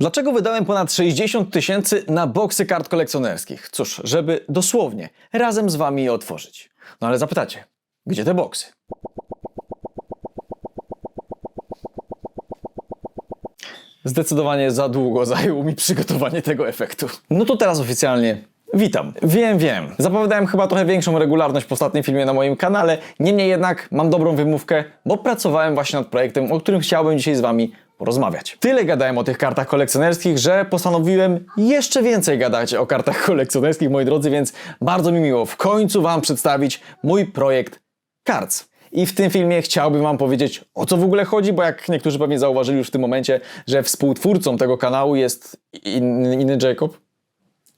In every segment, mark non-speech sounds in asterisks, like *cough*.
Dlaczego wydałem ponad 60 tysięcy na boksy kart kolekcjonerskich? Cóż, żeby dosłownie razem z wami je otworzyć. No ale zapytacie, gdzie te boksy? Zdecydowanie za długo zajęło mi przygotowanie tego efektu. No to teraz oficjalnie witam. Wiem, wiem. Zapowiadałem chyba trochę większą regularność w ostatnim filmie na moim kanale, niemniej jednak mam dobrą wymówkę, bo pracowałem właśnie nad projektem, o którym chciałbym dzisiaj z wami porozmawiać. Tyle gadałem o tych kartach kolekcjonerskich, że postanowiłem jeszcze więcej gadać o kartach *laughs* kolekcjonerskich, moi drodzy, więc bardzo mi miło w końcu wam przedstawić mój projekt Cards. I w tym filmie chciałbym Wam powiedzieć, o co w ogóle chodzi, bo jak niektórzy pewnie zauważyli już w tym momencie, że współtwórcą tego kanału jest inny, inny Jacob.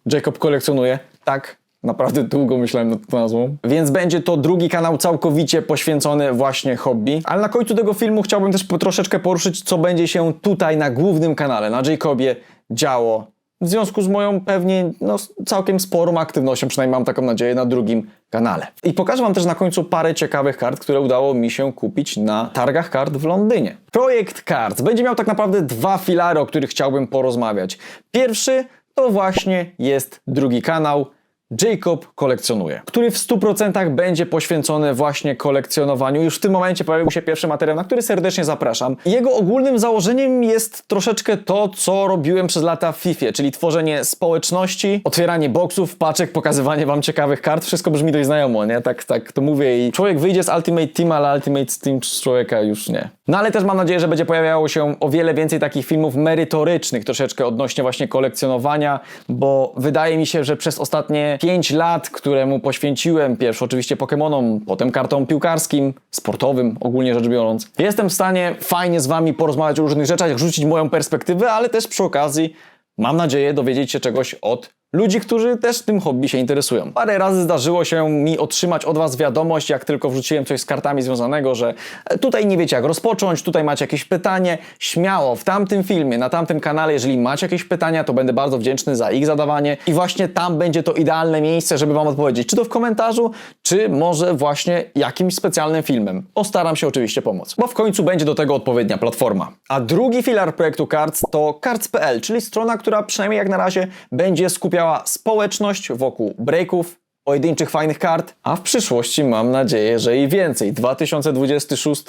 Jacob kolekcjonuje. Tak, naprawdę długo myślałem nad tą nazwą. Więc będzie to drugi kanał całkowicie poświęcony właśnie hobby. Ale na końcu tego filmu chciałbym też po troszeczkę poruszyć, co będzie się tutaj na głównym kanale, na Jacobie działo. W związku z moją pewnie no, całkiem sporą aktywnością, przynajmniej mam taką nadzieję, na drugim kanale. I pokażę Wam też na końcu parę ciekawych kart, które udało mi się kupić na targach kart w Londynie. Projekt Cards będzie miał tak naprawdę dwa filary, o których chciałbym porozmawiać. Pierwszy to właśnie jest drugi kanał, Jacob kolekcjonuje, który w 100% będzie poświęcony właśnie kolekcjonowaniu. Już w tym momencie pojawił się pierwszy materiał, na który serdecznie zapraszam. Jego ogólnym założeniem jest troszeczkę to, co robiłem przez lata w FIFA, czyli tworzenie społeczności, otwieranie boksów, paczek, pokazywanie wam ciekawych kart. Wszystko brzmi dość znajomo, nie? Tak, tak to mówię i człowiek wyjdzie z Ultimate Team, ale Ultimate Team z człowieka już nie. No ale też mam nadzieję, że będzie pojawiało się o wiele więcej takich filmów merytorycznych, troszeczkę odnośnie właśnie kolekcjonowania, bo wydaje mi się, że przez ostatnie 5 lat, któremu poświęciłem, pierwszy oczywiście Pokémonom, potem kartom piłkarskim, sportowym, ogólnie rzecz biorąc, jestem w stanie fajnie z Wami porozmawiać o różnych rzeczach, rzucić moją perspektywę, ale też przy okazji mam nadzieję dowiedzieć się czegoś od ludzi, którzy też tym hobby się interesują. Parę razy zdarzyło się mi otrzymać od Was wiadomość, jak tylko wrzuciłem coś z kartami związanego, że e, tutaj nie wiecie jak rozpocząć, tutaj macie jakieś pytanie, śmiało w tamtym filmie, na tamtym kanale, jeżeli macie jakieś pytania, to będę bardzo wdzięczny za ich zadawanie i właśnie tam będzie to idealne miejsce, żeby Wam odpowiedzieć, czy to w komentarzu, czy może właśnie jakimś specjalnym filmem. Postaram się oczywiście pomóc, bo w końcu będzie do tego odpowiednia platforma. A drugi filar projektu Cards to cards.pl, czyli strona, która przynajmniej jak na razie będzie skupiała społeczność wokół breaków, pojedynczych fajnych kart, a w przyszłości mam nadzieję, że i więcej. 2026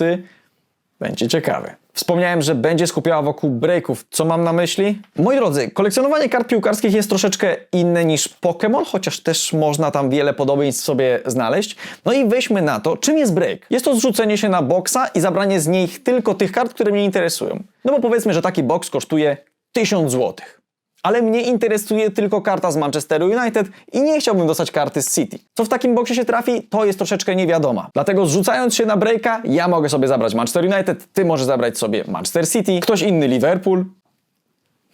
będzie ciekawy. Wspomniałem, że będzie skupiała wokół breaków. Co mam na myśli? Moi drodzy, kolekcjonowanie kart piłkarskich jest troszeczkę inne niż Pokémon, chociaż też można tam wiele podobieństw sobie znaleźć. No i weźmy na to, czym jest break. Jest to zrzucenie się na boksa i zabranie z nich tylko tych kart, które mnie interesują. No bo powiedzmy, że taki boks kosztuje 1000 złotych ale mnie interesuje tylko karta z Manchesteru United i nie chciałbym dostać karty z City. Co w takim boksie się trafi, to jest troszeczkę niewiadoma. Dlatego zrzucając się na breaka, ja mogę sobie zabrać Manchester United, ty możesz zabrać sobie Manchester City, ktoś inny Liverpool,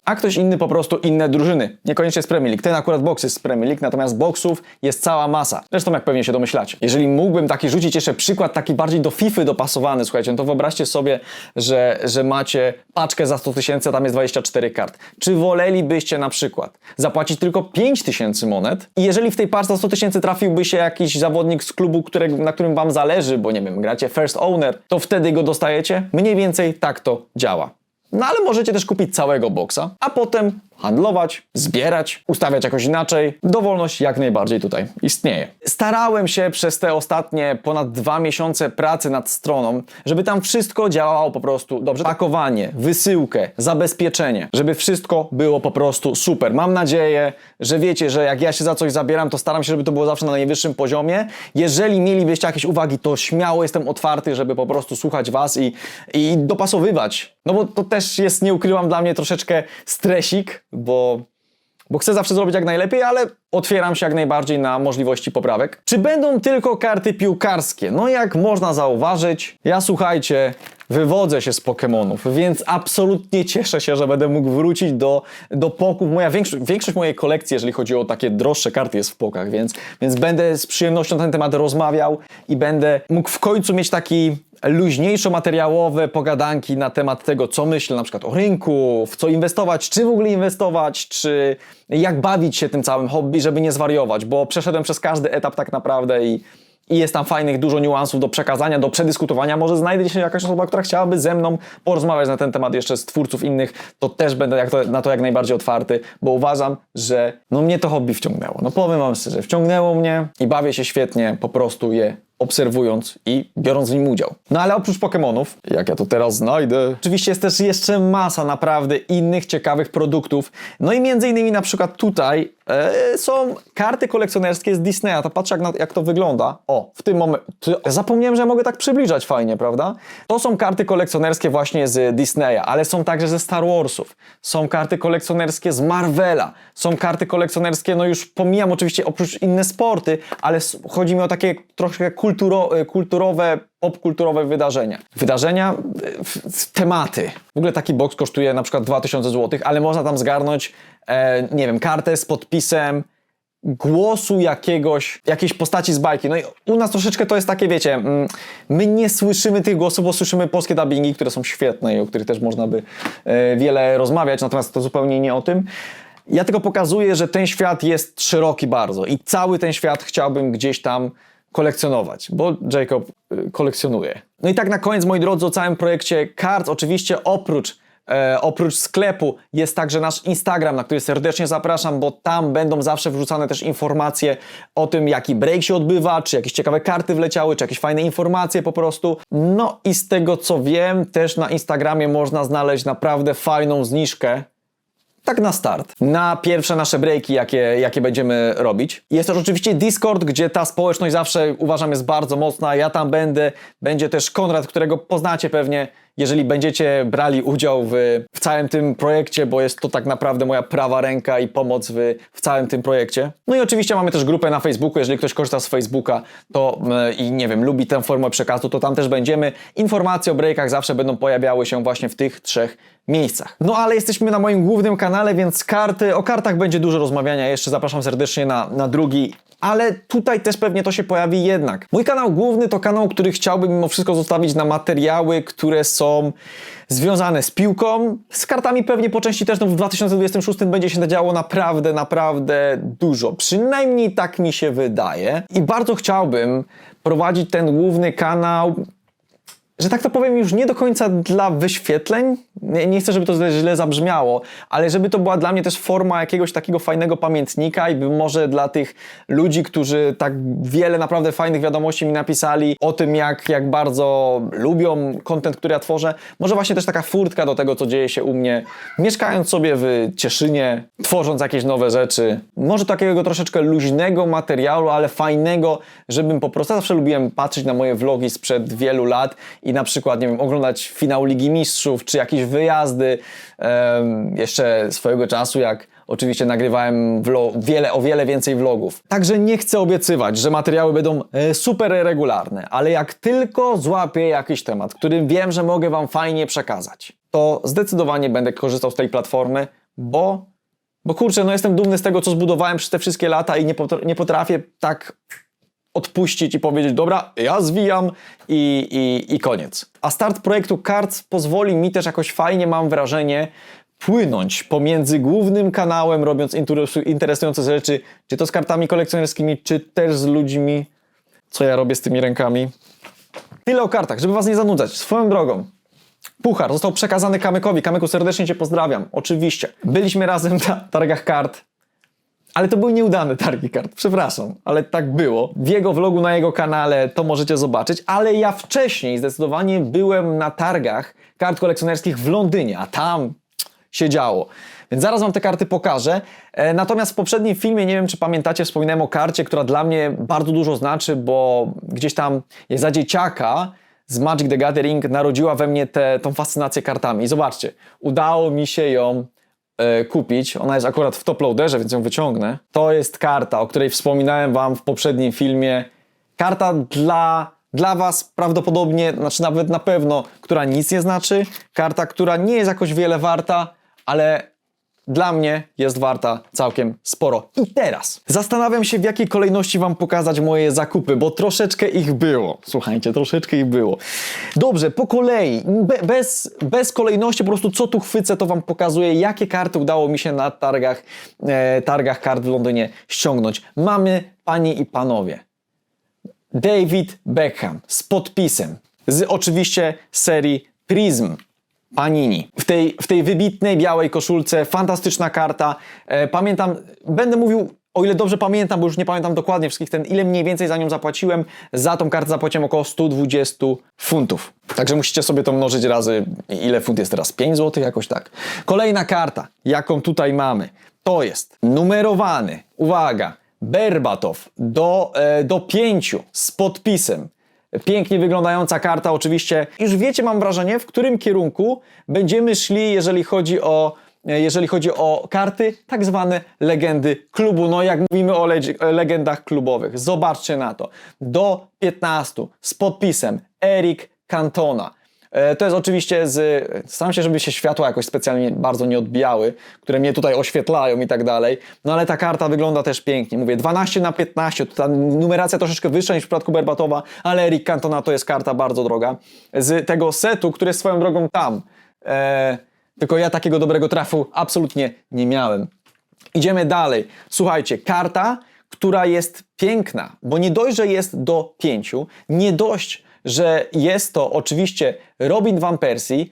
a ktoś inny po prostu inne drużyny. Niekoniecznie z Premier League. Ten akurat boks jest z Premier League, natomiast boksów jest cała masa. Zresztą jak pewnie się domyślacie. Jeżeli mógłbym taki rzucić jeszcze przykład taki bardziej do FIFA dopasowany, słuchajcie, no to wyobraźcie sobie, że, że macie paczkę za 100 tysięcy, tam jest 24 kart. Czy wolelibyście na przykład zapłacić tylko 5 tysięcy monet i jeżeli w tej paczce za 100 tysięcy trafiłby się jakiś zawodnik z klubu, którego, na którym wam zależy, bo nie wiem, gracie first owner, to wtedy go dostajecie? Mniej więcej tak to działa. No ale możecie też kupić całego boksa, a potem handlować, zbierać, ustawiać jakoś inaczej. Dowolność jak najbardziej tutaj istnieje. Starałem się przez te ostatnie ponad dwa miesiące pracy nad stroną, żeby tam wszystko działało po prostu dobrze. Pakowanie, wysyłkę, zabezpieczenie, żeby wszystko było po prostu super. Mam nadzieję, że wiecie, że jak ja się za coś zabieram, to staram się, żeby to było zawsze na najwyższym poziomie. Jeżeli mielibyście jakieś uwagi, to śmiało jestem otwarty, żeby po prostu słuchać Was i, i dopasowywać. No bo to też jest, nie ukrywam, dla mnie troszeczkę stresik, bo, bo chcę zawsze zrobić jak najlepiej, ale otwieram się jak najbardziej na możliwości poprawek. Czy będą tylko karty piłkarskie? No jak można zauważyć, ja słuchajcie, wywodzę się z Pokémonów, więc absolutnie cieszę się, że będę mógł wrócić do, do poków. Moja większość, większość mojej kolekcji, jeżeli chodzi o takie droższe karty, jest w pokach, więc, więc będę z przyjemnością na ten temat rozmawiał i będę mógł w końcu mieć taki luźniejszo-materiałowe pogadanki na temat tego, co myślę na przykład o rynku, w co inwestować, czy w ogóle inwestować, czy jak bawić się tym całym hobby, żeby nie zwariować, bo przeszedłem przez każdy etap tak naprawdę i i jest tam fajnych dużo niuansów do przekazania, do przedyskutowania. Może znajdzie się jakaś osoba, która chciałaby ze mną porozmawiać na ten temat jeszcze z twórców innych, to też będę to, na to jak najbardziej otwarty, bo uważam, że no mnie to hobby wciągnęło. No powiem wam szczerze, wciągnęło mnie i bawię się świetnie po prostu je obserwując i biorąc w nim udział. No ale oprócz Pokémonów, jak ja to teraz znajdę, oczywiście jest też jeszcze masa naprawdę innych ciekawych produktów. No i między innymi na przykład tutaj są karty kolekcjonerskie z Disneya. To patrzę jak, na, jak to wygląda. O, w tym momencie. Zapomniałem, że mogę tak przybliżać fajnie, prawda? To są karty kolekcjonerskie właśnie z Disneya, ale są także ze Star Warsów. Są karty kolekcjonerskie z Marvela. Są karty kolekcjonerskie, no już pomijam oczywiście oprócz inne sporty, ale chodzi mi o takie troszkę kulturo, e, kulturowe, popkulturowe wydarzenia. Wydarzenia, e, tematy. W ogóle taki box kosztuje na przykład 2000 zł, ale można tam zgarnąć, e, nie wiem, kartę z podpisem głosu jakiegoś, jakiejś postaci z bajki. No i u nas troszeczkę to jest takie, wiecie, mm, my nie słyszymy tych głosów, bo słyszymy polskie dubbingi, które są świetne i o których też można by e, wiele rozmawiać, natomiast to zupełnie nie o tym. Ja tylko pokazuję, że ten świat jest szeroki bardzo i cały ten świat chciałbym gdzieś tam kolekcjonować, bo Jacob y, kolekcjonuje. No i tak na koniec, moi drodzy, o całym projekcie Cards, oczywiście oprócz E, oprócz sklepu jest także nasz Instagram, na który serdecznie zapraszam, bo tam będą zawsze wrzucane też informacje o tym, jaki break się odbywa, czy jakieś ciekawe karty wleciały, czy jakieś fajne informacje po prostu. No i z tego co wiem, też na Instagramie można znaleźć naprawdę fajną zniżkę tak na start. Na pierwsze nasze breaki, jakie, jakie będziemy robić. Jest też oczywiście Discord, gdzie ta społeczność zawsze uważam jest bardzo mocna. Ja tam będę. Będzie też Konrad, którego poznacie pewnie, jeżeli będziecie brali udział w, w całym tym projekcie, bo jest to tak naprawdę moja prawa ręka i pomoc w, w całym tym projekcie. No i oczywiście mamy też grupę na Facebooku. Jeżeli ktoś korzysta z Facebooka to e, i nie wiem, lubi tę formę przekazu, to tam też będziemy. Informacje o breakach zawsze będą pojawiały się właśnie w tych trzech miejscach. No ale jesteśmy na moim głównym kanale, więc karty, o kartach będzie dużo rozmawiania. Jeszcze zapraszam serdecznie na, na drugi. Ale tutaj też pewnie to się pojawi jednak. Mój kanał główny to kanał, który chciałbym mimo wszystko zostawić na materiały, które są związane z piłką. Z kartami pewnie po części też no w 2026 będzie się działo naprawdę, naprawdę dużo. Przynajmniej tak mi się wydaje. I bardzo chciałbym prowadzić ten główny kanał że tak to powiem, już nie do końca dla wyświetleń. Nie, nie chcę, żeby to źle, zabrzmiało, ale żeby to była dla mnie też forma jakiegoś takiego fajnego pamiętnika i by może dla tych ludzi, którzy tak wiele naprawdę fajnych wiadomości mi napisali o tym, jak, jak bardzo lubią content, który ja tworzę, może właśnie też taka furtka do tego, co dzieje się u mnie, mieszkając sobie w Cieszynie, tworząc jakieś nowe rzeczy. Może takiego troszeczkę luźnego materiału, ale fajnego, żebym po prostu, zawsze lubiłem patrzeć na moje vlogi sprzed wielu lat i na przykład, nie wiem, oglądać finał Ligi Mistrzów, czy jakieś wyjazdy. Em, jeszcze swojego czasu, jak oczywiście nagrywałem wiele, o wiele więcej vlogów. Także nie chcę obiecywać, że materiały będą e, super regularne, ale jak tylko złapię jakiś temat, który wiem, że mogę Wam fajnie przekazać, to zdecydowanie będę korzystał z tej platformy, bo, bo kurczę, no jestem dumny z tego, co zbudowałem przez te wszystkie lata i nie potrafię tak odpuścić i powiedzieć, dobra, ja zwijam i, i, i koniec. A start projektu Cards pozwoli mi też jakoś fajnie, mam wrażenie, płynąć pomiędzy głównym kanałem, robiąc interesu- interesujące rzeczy, czy to z kartami kolekcjonerskimi, czy też z ludźmi, co ja robię z tymi rękami. Tyle o kartach, żeby was nie zanudzać. Swoją drogą, Puchar został przekazany Kamykowi. Kamyku, serdecznie Cię pozdrawiam. Oczywiście. Byliśmy razem na targach kart. Ale to były nieudane targi kart, przepraszam, ale tak było. W jego vlogu na jego kanale to możecie zobaczyć, ale ja wcześniej zdecydowanie byłem na targach kart kolekcjonerskich w Londynie, a tam się działo. Więc zaraz Wam te karty pokażę. E, Natomiast w poprzednim filmie, nie wiem czy pamiętacie, wspominałem o karcie, która dla mnie bardzo dużo znaczy, bo gdzieś tam jak za dzieciaka z Magic the Gathering narodziła we mnie tę fascynację kartami. I zobaczcie, udało mi się ją kupić. Ona jest akurat w top loaderze, więc ją wyciągnę. To jest karta, o której wspominałem Wam w poprzednim filmie. Karta dla, dla Was prawdopodobnie, znaczy nawet na pewno, która nic nie znaczy. Karta, która nie jest jakoś wiele warta, ale dla mnie jest warta całkiem sporo. I teraz zastanawiam się, w jakiej kolejności Wam pokazać moje zakupy, bo troszeczkę ich było. Słuchajcie, troszeczkę ich było. Dobrze, po kolei, be, bez, bez kolejności, po prostu co tu chwycę, to Wam pokazuję, jakie karty udało mi się na targach, e, targach kart w Londynie ściągnąć. Mamy, panie i panowie, David Beckham z podpisem, z oczywiście serii Prism. Panini. W tej, w tej wybitnej białej koszulce, fantastyczna karta. E, pamiętam, będę mówił, o ile dobrze pamiętam, bo już nie pamiętam dokładnie wszystkich ten, ile mniej więcej za nią zapłaciłem. Za tą kartę zapłaciłem około 120 funtów. Także musicie sobie to mnożyć razy, ile funt jest teraz? 5 zł jakoś tak. Kolejna karta, jaką tutaj mamy, to jest numerowany, uwaga, Berbatow do, e, do 5 z podpisem. Pięknie wyglądająca karta, oczywiście. Już wiecie, mam wrażenie, w którym kierunku będziemy szli, jeżeli chodzi o, jeżeli chodzi o karty, tak zwane legendy klubu. No, jak mówimy o leg- legendach klubowych, zobaczcie na to. Do 15 z podpisem Eric Cantona. E, To jest oczywiście z. Staram się, żeby się światła jakoś specjalnie bardzo nie odbijały, które mnie tutaj oświetlają i tak dalej. No ale ta karta wygląda też pięknie. Mówię 12 na 15, to ta numeracja troszeczkę wyższa niż w przypadku Berbatowa, ale Eric Cantona to jest karta bardzo droga. Z tego setu, który jest swoją drogą tam. E, tylko ja takiego dobrego trafu absolutnie nie miałem. Idziemy dalej. Słuchajcie, karta, która jest piękna, bo nie dość, że jest do pięciu, nie dość, że jest to oczywiście Robin Van Persie,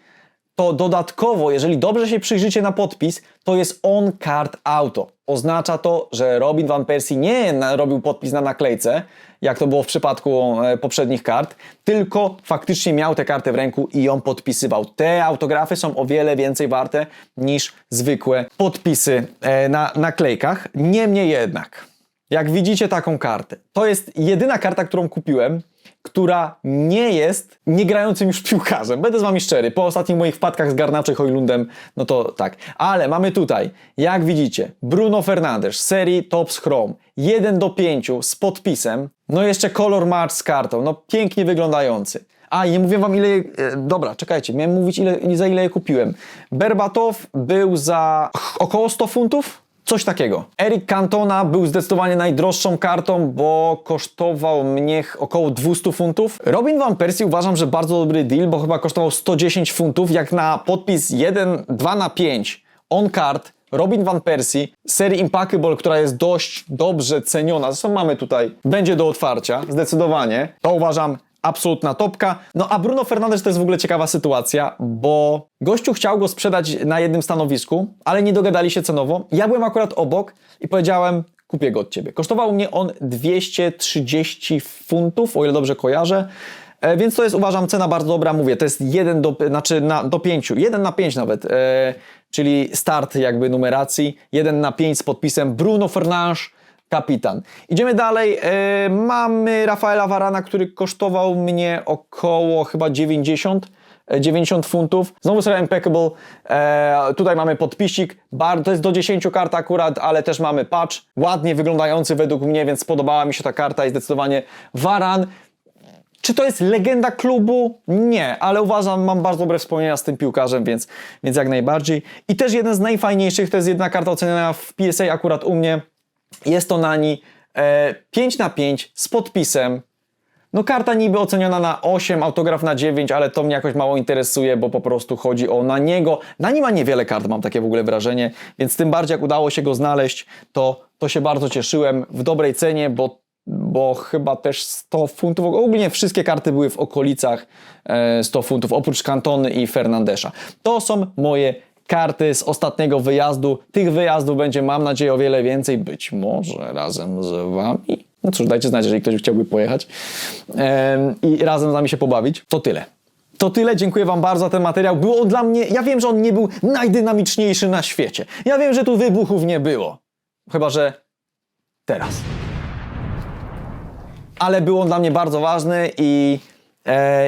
to dodatkowo, jeżeli dobrze się przyjrzycie na podpis, to jest on card auto. Oznacza to, że Robin Van Persie nie robił podpis na naklejce, jak to było w przypadku e, poprzednich kart, tylko faktycznie miał tę kartę w ręku i ją podpisywał. Te autografy są o wiele więcej warte niż zwykłe podpisy e, na naklejkach. Niemniej jednak, jak widzicie taką kartę, to jest jedyna karta, którą kupiłem, która nie jest niegrającym już piłkarzem. Będę z wami szczery, po ostatnich moich wpadkach z Garnaczem Hojlundem, no to tak. Ale mamy tutaj, jak widzicie, Bruno Fernandes serii Tops Chrome, 1 do 5 z podpisem, no jeszcze color match z kartą, no pięknie wyglądający. A, nie mówię wam ile... E, dobra, czekajcie, miałem mówić ile, za ile je kupiłem. Berbatow był za około 100 funtów? Coś takiego. Eric Cantona był zdecydowanie najdroższą kartą, bo kosztował mnie około 200 funtów. Robin Van Persie uważam, że bardzo dobry deal, bo chyba kosztował 110 funtów, jak na podpis 1, 2 na 5 on card Robin Van Persie serii Impackable, która jest dość dobrze ceniona. Zresztą mamy tutaj, będzie do otwarcia, zdecydowanie. To uważam absolutna topka. No a Bruno Fernandes to jest w ogóle ciekawa sytuacja, bo gościu chciał go sprzedać na jednym stanowisku, ale nie dogadali się cenowo. Ja byłem akurat obok i powiedziałem, kupię go od ciebie. Kosztował mnie on 230 funtów, o ile dobrze kojarzę. E, więc to jest uważam cena bardzo dobra, mówię, to jest 1 do, znaczy na, do 5, 1 na 5 nawet, e, czyli start jakby numeracji, 1 na 5 z podpisem Bruno Fernandes, kapitan. Idziemy dalej, e, mamy Rafaela Varana, który kosztował mnie około chyba 90, e, 90 funtów. Znowu seria Impeccable. E, tutaj mamy podpisik. Bar, to jest do 10 kart akurat, ale też mamy patch. Ładnie wyglądający według mnie, więc podobała mi się ta karta i zdecydowanie Varan. Czy to jest legenda klubu? Nie, ale uważam, mam bardzo dobre wspomnienia z tym piłkarzem, więc, więc jak najbardziej. I też jeden z najfajniejszych, to jest jedna karta oceniana w PSA akurat u mnie. Jest to Nani e, 5 na 5 z podpisem. No karta niby oceniona na 8, autograf na 9, ale to mnie jakoś mało interesuje, bo po prostu chodzi o na niego. Nani ma niewiele kart, mam takie w ogóle wrażenie, więc tym bardziej jak udało się go znaleźć, to, to się bardzo cieszyłem w dobrej cenie, bo, bo chyba też 100 funtów, ogólnie wszystkie karty były w okolicach e, 100 funtów, oprócz Cantony i Fernandesza. To są moje karty z ostatniego wyjazdu. Tych wyjazdów będzie, mam nadzieję, o wiele więcej, być może razem z wami. No cóż, dajcie znać, jeżeli ktoś chciałby pojechać i razem z nami się pobawić. To tyle. To tyle, dziękuję Wam bardzo za ten materiał. Było dla mnie, ja wiem, że on nie był najdynamiczniejszy na świecie. Ja wiem, że tu wybuchów nie było. Chyba, że teraz. Ale był on dla mnie bardzo ważny i,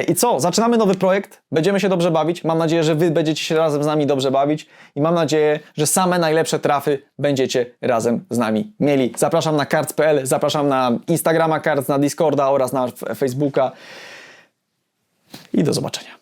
i co? Zaczynamy nowy projekt, będziemy się dobrze bawić. Mam nadzieję, że Wy będziecie się razem z nami dobrze bawić i mam nadzieję, że same najlepsze trafy będziecie razem z nami mieli. Zapraszam na cards.pl, zapraszam na Instagrama Cards, na Discorda oraz na Facebooka i do zobaczenia.